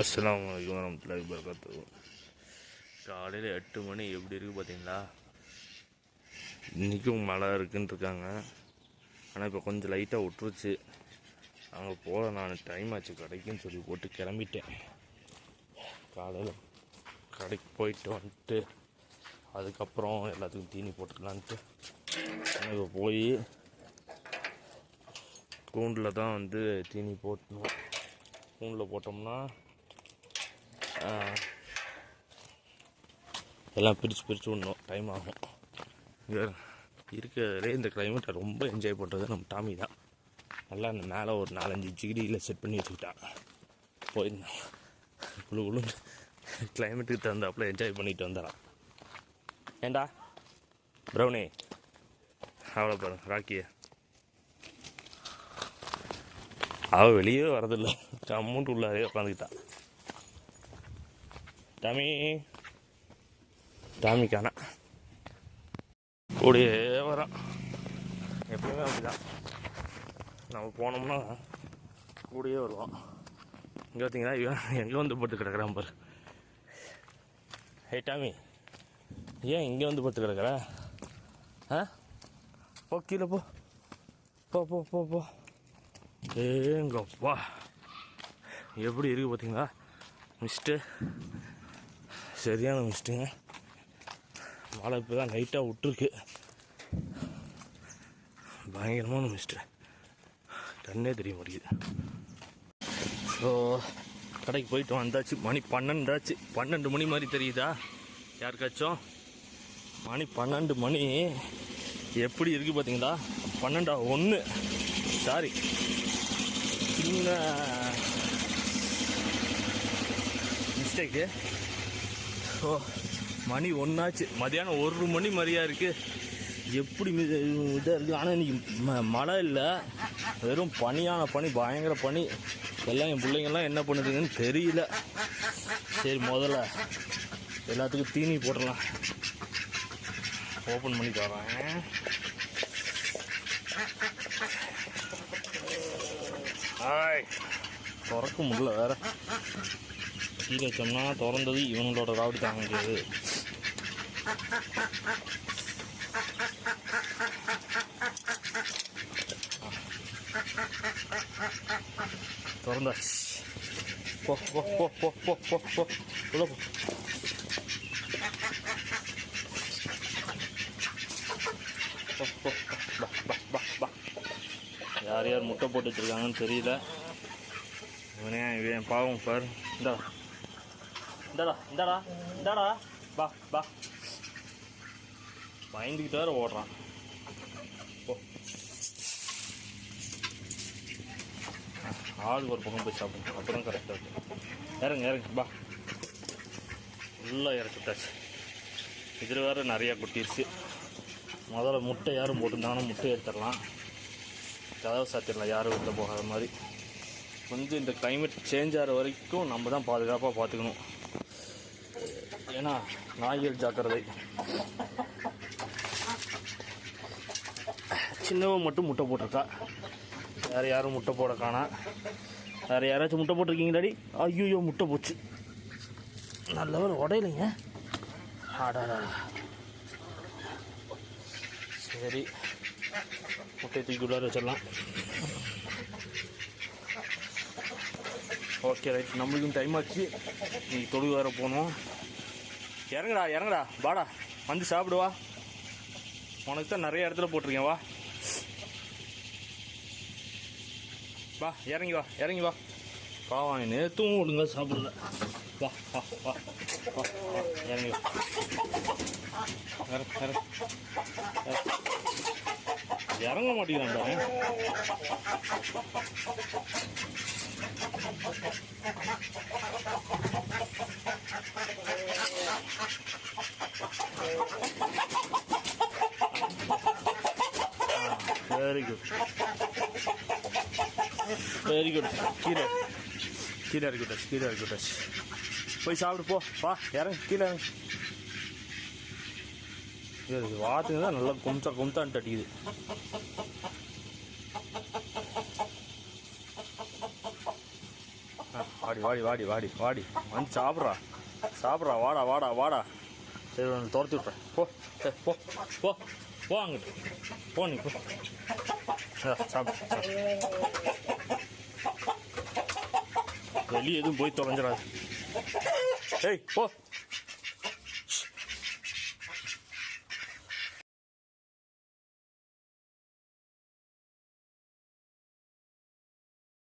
அஸ்லாம் வலைக்கம் வரமத்துல்லாஹி வபரகாத்து காலையில் எட்டு மணி எப்படி இருக்குது பார்த்தீங்களா இன்றைக்கும் மழை இருக்குன்னு இருக்காங்க. ஆனால் இப்போ கொஞ்சம் லைட்டாக விட்டுருச்சு. அங்கே போக நான் டைம் ஆச்சு கடைக்குன்னு சொல்லி போட்டு கிளம்பிட்டேன். காலையில் கடைக்கு போயிட்டு வந்துட்டு அதுக்கப்புறம் எல்லாத்துக்கும் தீனி போட்டுக்கலான்ட்டு இப்போ போய் கூண்டில் தான் வந்து தீனி போட்டணும். கூண்டில் போட்டோம்னா எல்லாம் பிரித்து பிரித்து விடணும். டைம் ஆகும். இங்கே இருக்கிறதுலே இந்த கிளைமேட்டை ரொம்ப என்ஜாய் பண்ணுறது நம்ம டாமி தான். நல்லா அந்த மேலே ஒரு நாலஞ்சு டிகிரியில் செட் பண்ணி வச்சுக்கிட்டான் போயிருந்தான் குழு குழு கிளைமேட்டுக்கு தகுந்தாப்புல என்ஜாய் பண்ணிட்டு வந்துடலாம். ஏண்டா? ப்ரௌனி அவ்வளோ பாருங்க ராக்கியை அவள் வெளியே வரதில்லை. அமௌண்ட் உள்ளாரே உட்காந்துக்கிட்டான் டாமி டாமி கூடியே கூடயே வரான். எப்பயுமே அப்படிதான். நம்ம போனோம்னா கூடியே வருவான். இங்கே பார்த்தீங்கன்னா இவன் எங்கே வந்து போட்டு கிடக்குறான் பாரு. Hey Tommy. ஏன் இங்கே வந்து போட்டு கிடக்குற? ஆ? போ கீழே போ. போ போ போ போ. ஏங்கப்பா. எப்படி இருக்கு பார்த்தீங்களா மிஸ்ட்டு சரியான மிஸ்ட்டுங்க. மழை இப்போ தான் லைட்டாக விட்டுருக்கு. பயங்கரமான மிஸ்ட்டு. கண்ணே தெரிய மாட்டேங்குது. ஸோ கடைக்கு போயிட்டு வந்தாச்சு. மணி பன்னெண்டாச்சு. பன்னெண்டு மணி மாதிரி தெரியுதா? யாருக்காச்சும்? மணி பன்னெண்டு மணி. எப்படி இருக்கு பார்த்தீங்களா பன்னெண்டா ஒன்று சாரி சின்ன மிஸ்டேக்கு ஓ மணி ஒன்றாச்சு மதியானம் ஒரு மணி மாதிரியா இருக்குது எப்படி இதாக இருக்குது ஆனால் இன்னைக்கு ம மழை இல்லை. வெறும் பனியான பனி பயங்கர பனி. எல்லாம் என் பிள்ளைங்கள்லாம் என்ன பண்ணுதுங்கன்னு தெரியல. சரி முதல்ல எல்லாத்துக்கும் தீனி போட்டுடலாம். ஓப்பன் பண்ணி தரேன். ஆய் திறக்க முடியல வேறு. கீழே வச்சோம்னா திறந்தது இவங்களோட ராவடி தாங்க முடியாது திறந்தாச்சு. போ போ போ போ போ போ போ. உள்ள போ. யார் யார் முட்டை போட்டு வச்சிருக்காங்கன்னு தெரியல. இவனே இவன் பாவம் பார் இந்தா இந்தாடா இந்தாடா இந்தாடா பா பா பயந்துக்கிட்டு வேற ஓடுறான் போ ஆளுக்கு ஒரு பக்கம் போய் சாப்பிடும் அப்புறம் கரெக்டாக இருக்கும் இறங்க இறங்க பா ஃபுல்லாக இறக்கிட்டாச்சு இதில் வேறு நிறையா கொட்டிருச்சு முதல்ல முட்டை யாரும் போட்டிருந்தாங்கன்னா முட்டை எடுத்துடலாம் கதவை சாத்திடலாம் யாரும் வீட்டில் போகாத மாதிரி வந்து இந்த கிளைமேட் சேஞ்ச் ஆகிற வரைக்கும் நம்ம தான் பாதுகாப்பாக பார்த்துக்கணும். ஏன்னா நாய்கள் ஜாக்கிரதை. சின்னவன் மட்டும் முட்டை போட்டிருக்கா. வேறு யாரும் முட்டை போட காணா. வேறு யாராச்சும் முட்டை போட்டிருக்கீங்களாடி ஐயோ முட்டை போச்சு. நல்லவர் உடையலைங்க. ஆடாடா சரி. முட்டையை தூக்கி உள்ளார வச்சிடலாம். ஓகே ரைட் நம்மளுக்கும் டைம் ஆச்சு. நீ தொழுகு வேறு போகணும். இறங்குடா இறங்குடா. வாடா. வந்து சாப்பிடுவா உனக்கு தான் நிறைய இடத்துல போட்டிருக்கேன். வா. வா இறங்கி வா இறங்கி வா. பாவம் நேற்றும் ஒழுங்கா சாப்பிடல. வா வா வா. வா வா இறங்கி வா. இறங்க இறங்கு. வெரி குட் வெரி குட் கீழே கீழே இருக்கு கீழே இருக்கு போய் சாப்பிட்டு போ. வா இறங்க. கீழே இறங்கு. இது வாத்துங்க தான் நல்லா கும்சா கும்சான்ட்டு அடிக்குது ஆ, வாடி வாடி வாடி வாடி வாடி. வந்து சாப்பிட்றா. சாப்பிட்றா. வாடா வாடா வாடா. சரி ஒன்று துரத்தி விட்றேன் போ சரி போ போ போ அங்கிட்டு. போ நீ போ. சாப்பிடு. வெளியே எதுவும் போய் தொலைஞ்சிடாது. ஏய் போ.